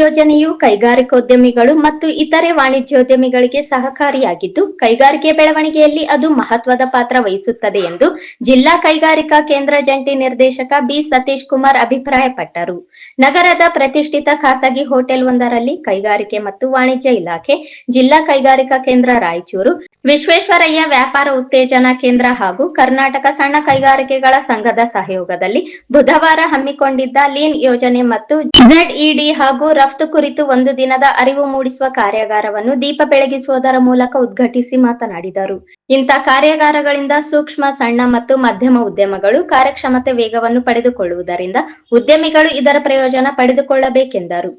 ಯೋಜನೆಯು ಕೈಗಾರಿಕೋದ್ಯಮಿಗಳು ಮತ್ತು ಇತರೆ ವಾಣಿಜ್ಯೋದ್ಯಮಿಗಳಿಗೆ ಸಹಕಾರಿಯಾಗಿದ್ದು, ಕೈಗಾರಿಕೆ ಬೆಳವಣಿಗೆಯಲ್ಲಿ ಅದು ಮಹತ್ವದ ಪಾತ್ರ ವಹಿಸುತ್ತದೆ ಎಂದು ಜಿಲ್ಲಾ ಕೈಗಾರಿಕಾ ಕೇಂದ್ರ ಜಂಟಿ ನಿರ್ದೇಶಕ ಬಿ ಸತೀಶ್ ಕುಮಾರ್ ಅಭಿಪ್ರಾಯಪಟ್ಟರು. ನಗರದ ಪ್ರತಿಷ್ಠಿತ ಖಾಸಗಿ ಹೋಟೆಲ್ ಒಂದರಲ್ಲಿ ಕೈಗಾರಿಕೆ ಮತ್ತು ವಾಣಿಜ್ಯ ಇಲಾಖೆ, ಜಿಲ್ಲಾ ಕೈಗಾರಿಕಾ ಕೇಂದ್ರ ರಾಯಚೂರು, ವಿಶ್ವೇಶ್ವರಯ್ಯ ವ್ಯಾಪಾರ ಉತ್ತೇಜನಾ ಕೇಂದ್ರ ಹಾಗೂ ಕರ್ನಾಟಕ ಸಣ್ಣ ಕೈಗಾರಿಕೆಗಳ ಸಂಘದ ಸಹಯೋಗದಲ್ಲಿ ಬುಧವಾರ ಹಮ್ಮಿಕೊಂಡಿದ್ದ ಲೀನ್ ಯೋಜನೆ ಮತ್ತು ಜೆಡ್ಇಡಿ ಹಾಗೂ ರಫ್ತು ಕುರಿತು ಒಂದು ದಿನದ ಅರಿವು ಮೂಡಿಸುವ ಕಾರ್ಯಾಗಾರವನ್ನು ದೀಪ ಬೆಳಗಿಸುವುದರ ಮೂಲಕ ಉದ್ಘಾಟಿಸಿ ಮಾತನಾಡಿದರು. ಇಂಥ ಕಾರ್ಯಾಗಾರಗಳಿಂದ ಸೂಕ್ಷ್ಮ ಸಣ್ಣ ಮತ್ತು ಮಧ್ಯಮ ಉದ್ಯಮಗಳು ಕಾರ್ಯಕ್ಷಮತೆ ವೇಗವನ್ನು ಪಡೆದುಕೊಳ್ಳುವುದರಿಂದ ಉದ್ಯಮಿಗಳು ಇದರ ಪ್ರಯೋಜನ ಪಡೆದುಕೊಳ್ಳಬೇಕೆಂದರು.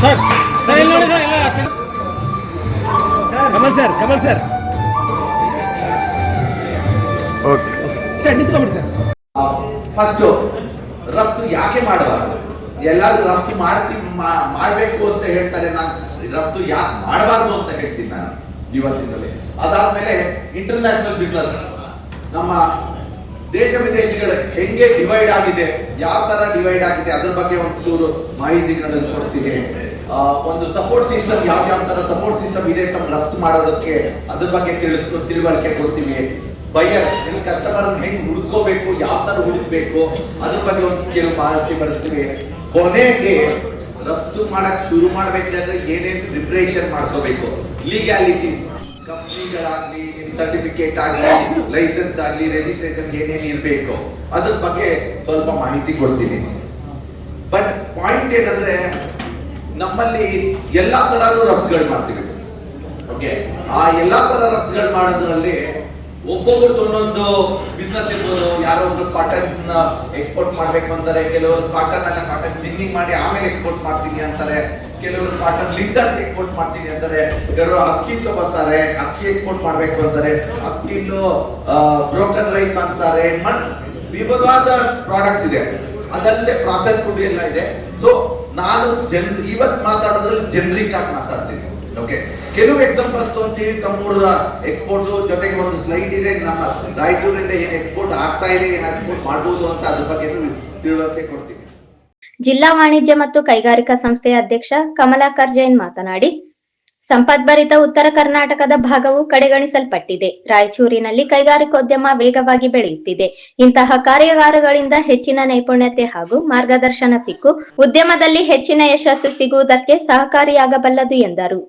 ಸರ್ ಸರ್ ಇಲ್ಲಿ ನೋಡಿ ಸರ್ ಇಲ್ಲ sir. Kamal sir Kamal sir sir ನಿಂತ್ಕೊಂಡ್ಬಿಡಿ sir first ರಫ್ತು ಯಾಕೆ ಮಾಡಬಾರ್ದು? ಎಲ್ಲರೂ ರಫ್ತು ಮಾಡ್ತಿ ಮಾಡಬೇಕು ಅಂತ ಹೇಳ್ತಾರೆ ನಾನು. ರಫ್ತು ಯಾಕೆ ಮಾಡಬಾರ್ದು ಅಂತ ಹೇಳ್ತೀನಿ ನಾನು ಇವತ್ತಿನಲ್ಲಿ. ಅದಾದ್ಮೇಲೆ ಇಂಟರ್ನ್ಯಾಷನಲ್ ಬಿಸ್ನೆಸ್ ನಮ್ಮ ದೇಶ ವಿದೇಶಗಳು ಹೆಂಗೆ ಡಿವೈಡ್ ಆಗಿದೆ ಯಾವ ತರ ಡಿವೈಡ್ ಆಗಿದೆ ಅದ್ರ ಬಗ್ಗೆ ಒಂಚೂರು ಮಾಹಿತಿಗಳನ್ನು ಕೊಡ್ತೀನಿ. ಒಂದು ಸಪೋರ್ಟ್ ಸಿಸ್ಟಮ್ ಯಾವ ಯಾವ ತರ ಸಪೋರ್ಟ್ ಸಿಸ್ಟಮ್ ಇದೆ ತಮ್ಮ ರಫ್ತು ಮಾಡೋದಕ್ಕೆ ಅದ್ರ ಬಗ್ಗೆ ತಿಳಿಸ್ಕೊಂಡು ತಿಳುವಳಿಕೆ ಕೊಡ್ತೀವಿ. ಬೈಯರ್ ನಿಮ್ ಕಸ್ಟಮರ್ ಹೆಂಗ್ ಹುಡ್ಕೋಬೇಕು, ಯಾವ ತರ ಹುಡುಕ್ಬೇಕು, ಅದ್ರ ಬಗ್ಗೆ ಒಂದು ಕೆಲವು ಮಾಹಿತಿ ಬರ್ತೀವಿ. ಕೊನೆಗೆ ರಫ್ತು ಮಾಡಕ್ ಶುರು ಮಾಡ್ಬೇಕಾದ್ರೆ ಏನೇನ್ ಪ್ರಿಪ್ರೇಷನ್ ಮಾಡ್ಕೋಬೇಕು? ಲೀಗ್ಯಾಲಿಟೀಸ್ ಕಂಪ್ನಿಗಳಾಗ್ಲಿ ಸರ್ಟಿಫಿಕೇಟ್ ಆಗಲಿ ಲೈಸೆನ್ಸ್ ಆಗಲಿ ರಿಜಿಸ್ಟ್ರೇಷನ್ ಏನೇನು ಇರ್ಬೇಕು, ಅದ್ರ ಬಗ್ಗೆ ಸ್ವಲ್ಪ ಮಾಹಿತಿ ಕೊಡ್ತೀನಿ. ಬಟ್ ಪಾಯಿಂಟ್ ಏನಂದ್ರೆ ನಮ್ಮಲ್ಲಿ ಎಲ್ಲಾ ತರನು ರಫ್ತುಗಳು ಮಾಡ್ತೀವಿ. ಓಕೆ ಆ ಎಲ್ಲಾ ತರ ರಫ್ತುಗಳು ಮಾಡೋದ್ರಲ್ಲಿ ಒಬ್ಬೊಬ್ರದ್ದು ಒಂದೊಂದು ಬಿಸ್ನೆಸ್ ಇರ್ಬೋದು, ಯಾರೋ ಒಬ್ರು ಕಾಟನ್ ಎಕ್ಸ್ಪೋರ್ಟ್ ಮಾಡ್ಬೇಕು ಅಂತಾರೆ, ಕೆಲವರು ಕಾಟನ್ ಅಲ್ಲ ಕಾಟನ್ ಜಿನ್ನಿಂಗ್ ಮಾಡಿ ಆಮೇಲೆ ಎಕ್ಸ್ಪೋರ್ಟ್ ಮಾಡ್ತೀನಿ ಅಂತಾರೆ, ಕೆಲವರು ಕಾಟನ್ ಲಿಂಟರ್ಸ್ ಎಕ್ಸ್ಪೋರ್ಟ್ ಮಾಡ್ತೀನಿ ಅಂತಾರೆ, ಕೆಲವರು ಅಕ್ಕಿ ತಗೋತಾರೆ, ಅಕ್ಕಿ ಎಕ್ಸ್ಪೋರ್ಟ್ ಮಾಡ್ಬೇಕು ಅಂತಾರೆ ಅಕ್ಕಿನ್ನು ಬ್ರೋಕನ್ ರೈಸ್ ಅಂತಾರೆ ವಿವಿಧವಾದ ಪ್ರಾಡಕ್ಟ್ಸ್ ಇದೆ. ಅದಲ್ಲದೆ ಪ್ರಾಸೆಸ್ ಫುಡ್ ಎಲ್ಲ ಇದೆ. ಸೊ ನಾನು ಜನ್, ಇವತ್ ಮಾತಾಡೋದ್ರಲ್ಲಿ ಜನರಿಕ್ ಆಗಿ ಮಾತಾಡ್ತೀನಿ. ಓಕೆ ಕೆಲವು ಎಕ್ಸಾಂಪಲ್ಸ್ ತಗೊಂತೀವಿ ತಮ್ಮೂರ ಎಕ್ಸ್ಪೋರ್ಟ್ ಜೊತೆಗೆ ಒಂದು ಸ್ಲೈಡ್ ಇದೆ, ನಮ್ಮ ರಾಯಚೂರಿಂದ ಏನ್ ಎಕ್ಸ್ಪೋರ್ಟ್ ಆಗ್ತಾ ಇದೆ, ಏನ್ ಎಕ್ಸ್ಪೋರ್ಟ್ ಮಾಡಬಹುದು ಅಂತ ಅದ್ರ ಬಗ್ಗೆ ತಿಳುವಳಿಕೆ ಕೊಡ್ತೀನಿ. ಜಿಲ್ಲಾ ವಾಣಿಜ್ಯ ಮತ್ತು ಕೈಗಾರಿಕಾ ಸಂಸ್ಥೆಯ ಅಧ್ಯಕ್ಷ ಕಮಲಾಕರ್ ಜೈನ್ ಮಾತನಾಡಿ ಸಂಪದ್ಭರಿತ ಉತ್ತರ ಕರ್ನಾಟಕದ ಭಾಗವು ಕಡೆಗಣಿಸಲ್ಪಟ್ಟಿದೆ. ರಾಯಚೂರಿನಲ್ಲಿ ಕೈಗಾರಿಕೋದ್ಯಮ ವೇಗವಾಗಿ ಬೆಳೆಯುತ್ತಿದೆ. ಇಂತಹ ಕಾರ್ಯಾಗಾರಗಳಿಂದ ಹೆಚ್ಚಿನ ನೈಪುಣ್ಯತೆ ಹಾಗೂ ಮಾರ್ಗದರ್ಶನ ಸಿಕ್ಕು. ಉದ್ಯಮದಲ್ಲಿ ಹೆಚ್ಚಿನ ಯಶಸ್ಸು ಸಿಗುವುದಕ್ಕೆ ಸಹಕಾರಿಯಾಗಬಲ್ಲದು ಎಂದರು.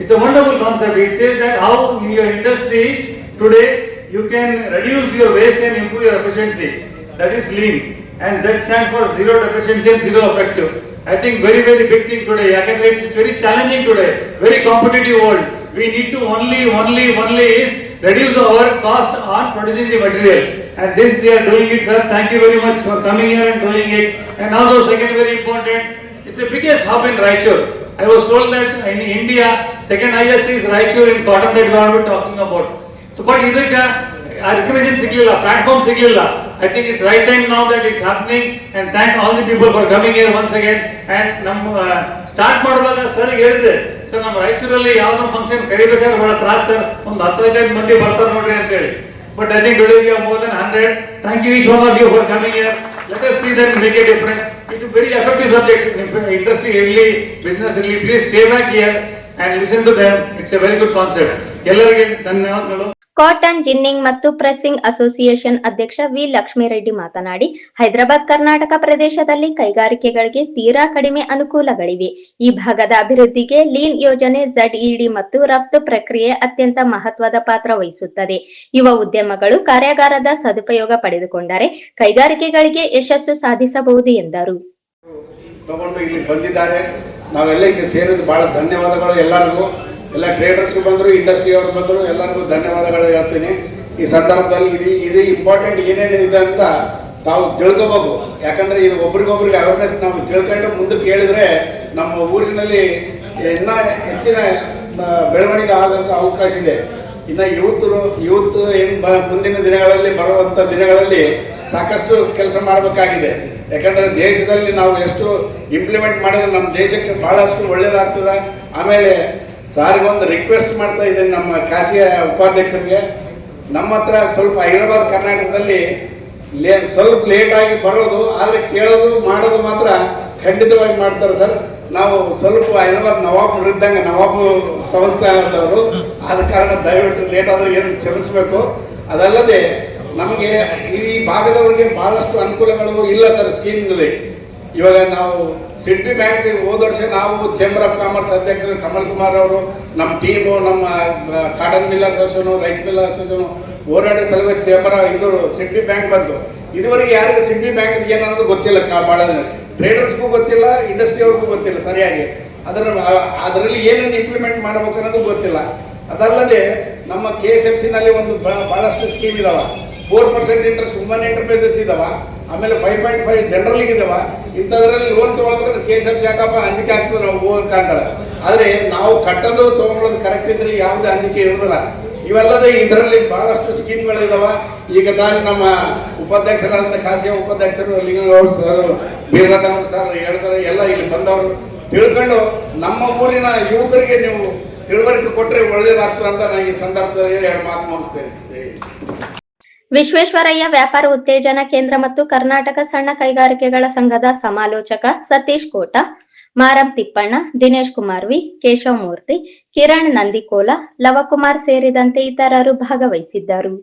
It's a wonderful concept. It says that how in your industry today you can reduce your waste and improve your efficiency. That is lean. And Z stands for zero deficiency and zero effective. I think very, very big thing today. Academics is very challenging today. Very competitive world. We need to only, only, only is reduce our cost on producing the material. And this they are doing it, sir. Thank you very much for coming here and doing it. And also, second very important, it's the biggest hub in Raichur. I was told that in India, second highest is Raichur in cotton that we are talking about. So but ಇದಕ್ಕೆ recognition ಸಿಗ್ಲಿಲ್ಲ platform ಸಿಗ್ಲಿಲ್ಲ. I think it's right time now that it's happening and thank all the people for coming here once again and ನಮ್ಮ start ಮಾಡುವಾಗ sir ಹೇಳಿದೆ sir ನಮ್ಮ ರಾಯಚೂರಲ್ಲಿ ಯಾವ್ದೋ function ಕರಿಬೇಕಾದ್ರೆ ಬಹಳ ತ್ರಾಸ ಸರ್ ಒಂದು ಹತ್ತು ಹದಿನೈದು ಮಂದಿ ಬರ್ತಾರೆ ನೋಡ್ರಿ ಅಂತ ಹೇಳಿ but I think more than hundred thank you each one of you for coming here let us see that make a difference it very effective subject industry ಇರಲಿ ಬಿಸ್ನೆಸ್ ಇರಲಿ please stay back here and listen to them it's a very good concept ಎಲ್ಲರಿಗೆ ಧನ್ಯವಾದಗಳು cotton ginning ಮತ್ತು pressing association ಅಧ್ಯಕ್ಷ V Lakshmireddy ಮಾತನಾಡಿ, ಹೈದರಾಬಾದ್ ಕರ್ನಾಟಕ ಪ್ರದೇಶದಲ್ಲಿ ಕೈಗಾರಿಕೆಗಳಿಗೆ ತೀರಾ ಕಡಿಮೆ ಅನುಕೂಲಗಳಿವೆ. ಈ ಭಾಗದ ಅಭಿವೃದ್ಧಿಗೆ ಲೀನ್ ಯೋಜನೆ ಇಡಿ ಮತ್ತು ರಫ್ತು ಪ್ರಕ್ರಿಯೆ ಅತ್ಯಂತ ಮಹತ್ವದ ಪಾತ್ರ ವಹಿಸುತ್ತದೆ. ಯುವ ಉದ್ಯಮಗಳು ಕಾರ್ಯಾಗಾರದ ಸದುಪಯೋಗ ಪಡೆದುಕೊಂಡರೆ ಕೈಗಾರಿಕೆಗಳಿಗೆ ಯಶಸ್ಸು ಸಾಧಿಸಬಹುದು ಎಂದರು. ನಾವೆಲ್ಲ ಧನ್ಯವಾದಗಳು ಎಲ್ಲರಿಗೂ. ಎಲ್ಲ ಟ್ರೇಡರ್ಸ್ ಬಂದರು ಇಂಡಸ್ಟ್ರಿಯವ್ರು ಬಂದರು, ಎಲ್ಲರಿಗೂ ಧನ್ಯವಾದಗಳು ಹೇಳ್ತೀನಿ. ಈ ಸಂದರ್ಭದಲ್ಲಿ ಇದು ಇದು ಇಂಪಾರ್ಟೆಂಟ್ ಏನೇನು ಇದೆ ಅಂತ ತಾವು ತಿಳ್ಕೋಬೇಕು. ಯಾಕಂದ್ರೆ ಇದು ಒಬ್ರಿಗೊಬ್ರಿಗೆ ಅವೇರ್ನೆಸ್ ನಾವು ತಿಳ್ಕೊಂಡು ಮುಂದಕ್ಕೆ ಹೇಳಿದ್ರೆ ನಮ್ಮ ಊರಿನಲ್ಲಿ ಇನ್ನೂ ಹೆಚ್ಚಿನ ಬೆಳವಣಿಗೆ ಆಗೋಕ್ಕೆ ಅವಕಾಶ ಇದೆ. ಇನ್ನು ಯುವತರು ಯೂತ್ ಏನು ಬ ಮುಂದಿನ ದಿನಗಳಲ್ಲಿ ಬರುವಂಥ ದಿನಗಳಲ್ಲಿ ಸಾಕಷ್ಟು ಕೆಲಸ ಮಾಡಬೇಕಾಗಿದೆ. ಯಾಕಂದ್ರೆ ದೇಶದಲ್ಲಿ ನಾವು ಎಷ್ಟು ಇಂಪ್ಲಿಮೆಂಟ್ ಮಾಡಿದ್ರೆ ನಮ್ಮ ದೇಶಕ್ಕೆ ಬಹಳಷ್ಟು ಒಳ್ಳೇದಾಗ್ತದೆ. ಆಮೇಲೆ ಸಾರಿಗೊಂದು ರಿಕ್ವೆಸ್ಟ್ ಮಾಡ್ತಾ ಇದ್ದೇನೆ ನಮ್ಮ ಕಾಸಿಯ ಉಪಾಧ್ಯಕ್ಷರಿಗೆ. ನಮ್ಮ ಹತ್ರ ಸ್ವಲ್ಪ ಹೈದರಾಬಾದ್, ಕರ್ನಾಟಕದಲ್ಲಿ ಲೇ, ಸ್ವಲ್ಪ ಲೇಟ್ ಆಗಿ ಬರೋದು, ಆದರೆ ಕೇಳೋದು, ಮಾಡೋದು ಮಾತ್ರ ಖಂಡಿತವಾಗಿ ಮಾಡ್ತಾರೆ ಸರ್. ನಾವು ಸ್ವಲ್ಪ ಹೈದರಾಬಾದ್ ನವಾಬ್ ಇದ್ದಂಗೆ ನವಾಬ್ ಸಂಸ್ಥೆ ಆದವರು ಆದ ಕಾರಣ ದಯವಿಟ್ಟು ಲೇಟ್ ಆದ್ರೆ ಏನು ಕ್ಷಮಿಸಬೇಕು. ಅದಲ್ಲದೆ ನಮಗೆ ಈ ಭಾಗದವರಿಗೆ ಬಹಳಷ್ಟು ಅನುಕೂಲಗಳು ಇಲ್ಲ ಸರ್ ಸ್ಕೀಮ್ನಲ್ಲಿ ಇವಾಗ ನಾವು ಸಿಡ್ನಿ ಬ್ಯಾಂಕ್ ಹೋದ ವರ್ಷ ನಾವು ಚೇಂಬರ್ ಆಫ್ ಕಾಮರ್ಸ್ ಅಧ್ಯಕ್ಷರು ಕಮಲ್ ಕುಮಾರ್ ಅವರು ನಮ್ಮ ಟೀಮು, ನಮ್ಮ cotton miller association rice miller association ಹೋರಾಟ ಸಲುವಾಗಿ ಚೇಂಬರ್ ಇದು ಸಿಡ್ನಿ ಬ್ಯಾಂಕ್ ಬಂತು ಇದುವರೆಗೆ ಯಾರಿಗೂ ಸಿಡ್ನಿ ಬ್ಯಾಂಕ್ ಏನನ್ನೋದು ಗೊತ್ತಿಲ್ಲ ಬಹಳ ಟ್ರೇಡರ್ಸ್ಗೂ ಗೊತ್ತಿಲ್ಲ ಇಂಡಸ್ಟ್ರಿ ಅವ್ರಿಗೂ ಗೊತ್ತಿಲ್ಲ ಸರಿಯಾಗಿ. ಅದರ ಅದರಲ್ಲಿ ಏನೇನು ಇಂಪ್ಲಿಮೆಂಟ್ ಮಾಡ್ಬೇಕು ಅನ್ನೋದು ಗೊತ್ತಿಲ್ಲ. ಅದಲ್ಲದೆ ನಮ್ಮ ಕೆ ಎಸ್ ಎಫ್ ಸಿನಲ್ಲಿ ಒಂದು ಬಹಳಷ್ಟು ಸ್ಕೀಮ್ ಇದಾವ. Four percent interest woman enterprises ಇದಾವ. ಆಮೇಲೆ ಫೈವ್ ಪಾಯಿಂಟ್ ಫೈವ್ ಜನರಲ್ಗೆ ಇದಾವ. ಇಂಥದ್ರಲ್ಲಿ ಲೋನ್ ತೊಗೊಳ್ಬೇಕಂದ್ರೆ ಕೆ ಎಸ್ ಎಫ್ ಶಾಖಪ್ಪ ಅಂಜಿಕೆ ಆಗ್ತದೆ ನಾವು ಹೋಗಕ್ಕಾಗಲ್ಲ ಆದರೆ ನಾವು ಕಟ್ಟೋದು ತೊಗೊಳೋದು ಕರೆಕ್ಟ್ ಇದ್ರೆ ಯಾವುದೇ ಅಂಜಿಕೆ ಇರೋದಿಲ್ಲ. ಇವೆಲ್ಲದೆ ಇದರಲ್ಲಿ ಬಹಳಷ್ಟು ಸ್ಕೀಮ್ಗಳಿದಾವ. ಈಗ ನಾನು ನಮ್ಮ ಉಪಾಧ್ಯಕ್ಷರಾದಂಥ ಖಾಸಗಿ ಉಪಾಧ್ಯಕ್ಷರು ಲಿಂಗಗೌಡ ಸರ್ ಬೀರರಾಮ್ ಸರ್ ಹೇಳ್ತಾರೆ, ಎಲ್ಲ ಇಲ್ಲಿ ಬಂದವರು ತಿಳ್ಕೊಂಡು ನಮ್ಮ ಊರಿನ ಯುವಕರಿಗೆ ನೀವು ತಿಳುವಳಿಕೆ ಕೊಟ್ಟರೆ ಒಳ್ಳೇದಾಗ್ತದೆ ಅಂತ ನನಗೆ ಸಂದರ್ಭದಲ್ಲಿ ಎರಡು ಮಾತು ಮುಗಿಸ್ತೇನೆ. ವಿಶ್ವೇಶ್ವರಯ್ಯ ವ್ಯಾಪಾರ ಉತ್ತೇಜನ ಕೇಂದ್ರ ಮತ್ತು ಕರ್ನಾಟಕ ಸಣ್ಣ ಕೈಗಾರಿಕೆಗಳ ಸಂಘದ ಸಮಾಲೋಚಕ ಸತೀಶ್ ಕೋಟ, ಮಾರಂ ತಿಪ್ಪಣ್ಣ, ದಿನೇಶ್ ಕುಮಾರ್ ವಿ ಕೇಶವ ಮೂರ್ತಿ ಕಿರಣ್ ನಂದಿಕೋಲ, ಲವಕುಮಾರ್ ಸೇರಿದಂತೆ ಇತರರು ಭಾಗವಹಿಸಿದ್ದರು.